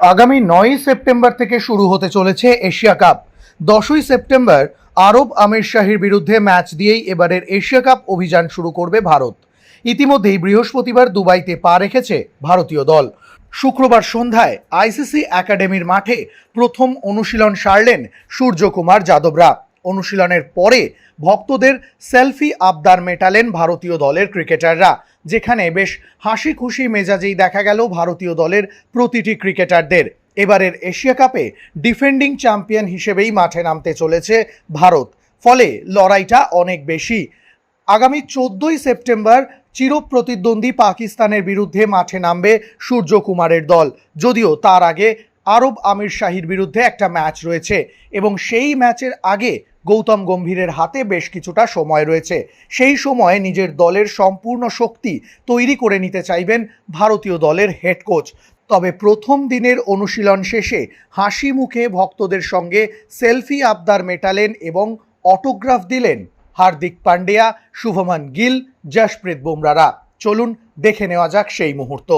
আগামী নয়ই সেপ্টেম্বর থেকে শুরু হতে চলেছে এশিয়া কাপ। দশই সেপ্টেম্বর আরব আমির শাহির বিরুদ্ধে ম্যাচ দিয়েই এবারের এশিয়া কাপ অভিযান শুরু করবে ভারত। ইতিমধ্যেই বৃহস্পতিবার দুবাইতে পা রেখেছে ভারতীয় দল। শুক্রবার সন্ধ্যায় আইসিসি একাডেমির মাঠে প্রথম অনুশীলন সারলেন সূর্যকুমার যাদবরা। অনুশীলনের পরে ভক্তদের সেলফি আবদার মেটালেন ভারতীয় দলের ক্রিকেটাররা, যেখানে বেশ হাসি খুশি মেজাজেই দেখা গেল ভারতীয় দলের প্রতিটি ক্রিকেটারদের। এবারের এশিয়া কাপে ডিফেন্ডিং চ্যাম্পিয়ন হিসেবেই মাঠে নামতে চলেছে ভারত, ফলে লড়াইটা অনেক বেশি। আগামী চোদ্দই সেপ্টেম্বর চিরপ্রতিদ্বন্দ্বী পাকিস্তানের বিরুদ্ধে মাঠে নামবে সূর্যকুমারের দল, যদিও তার আগে আরব আমির শাহির বিরুদ্ধে একটা ম্যাচ রয়েছে এবং সেই ম্যাচের আগে গৌতম গম্ভীরের হাতে বেশ কিছুটা সময় রয়েছে। সেই সময়ে নিজের দলের সম্পূর্ণ শক্তি তৈরি করে নিতে চাইবেন ভারতীয় দলের হেড কোচ তবে প্রথম দিনের অনুশীলন শেষে হাসি মুখে ভক্তদের সঙ্গে সেলফি আবদার মেটালেন এবং অটোগ্রাফ দিলেন হার্দিক পান্ডিয়া, শুভমান গিল, জশপ্রীত বুমরারা চলুন দেখে নেওয়া যাক সেই মুহূর্ত।